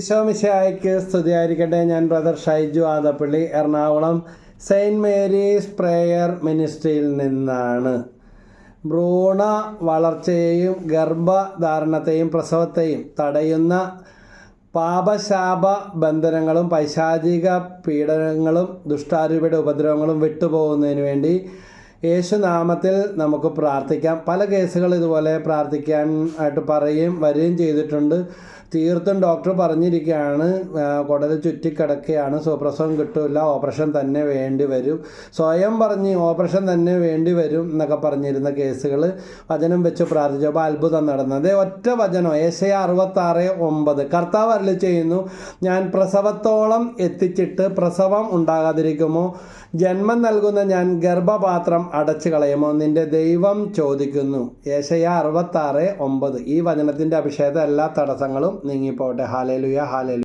ഈശോമിശായ്ക്ക് സ്തുതിയായിരിക്കട്ടെ. ഞാൻ brother Shaiju Adappally Ernakulam Saint Mary's prayer മിനിസ്ട്രിയിൽ നിന്നാണ്. ഭ്രൂണ വളർച്ചയെയും ഗർഭധാരണത്തെയും പ്രസവത്തെയും തടയുന്ന പാപശാപ ബന്ധനങ്ങളും പൈശാചിക പീഡനങ്ങളും ദുഷ്ടാരൂപയുടെ ഉപദ്രവങ്ങളും വിട്ടുപോകുന്നതിന് വേണ്ടി യേശുനാമത്തിൽ നമുക്ക് പ്രാർത്ഥിക്കാം. പല കേസുകൾ ഇതുപോലെ പ്രാർത്ഥിക്കാൻ ആയിട്ട് പറയുകയും വരികയും ചെയ്തിട്ടുണ്ട്. തീർത്തും ഡോക്ടർ പറഞ്ഞിരിക്കുകയാണ് കുടൽ ചുറ്റിക്കിടക്കുകയാണ്. സുപ്രസവം കിട്ടില്ല ഓപ്പറേഷൻ തന്നെ വേണ്ടി വരും. സ്വയം പറഞ്ഞ് ഓപ്പറേഷൻ തന്നെ വേണ്ടി വരും എന്നൊക്കെ പറഞ്ഞിരുന്ന കേസുകൾ വചനം വെച്ച് പ്രാർത്ഥിച്ചപ്പോൾ അത്ഭുതം നടന്നത്. ഒറ്റ വചനം ഏശയ അറുപത്താറ് ഒമ്പത്. കർത്താവ് അരളി ചെയ്യുന്നു ഞാൻ പ്രസവത്തോളം എത്തിച്ചിട്ട് പ്രസവം ഉണ്ടാകാതിരിക്കുമോ? ജന്മം നൽകുന്ന ഞാൻ ഗർഭപാത്രം അടച്ചു കളയുമോ? നിന്റെ ദൈവം ചോദിക്കുന്നു. ഏശയ അറുപത്താറ് ഒമ്പത്. ഈ വചനത്തിന്റെ അഭിഷേകം എല്ലാ തടസ്സങ്ങളും നീങ്ങിപ്പോട്ടെ ഹാലേലുയ ഹാലേലു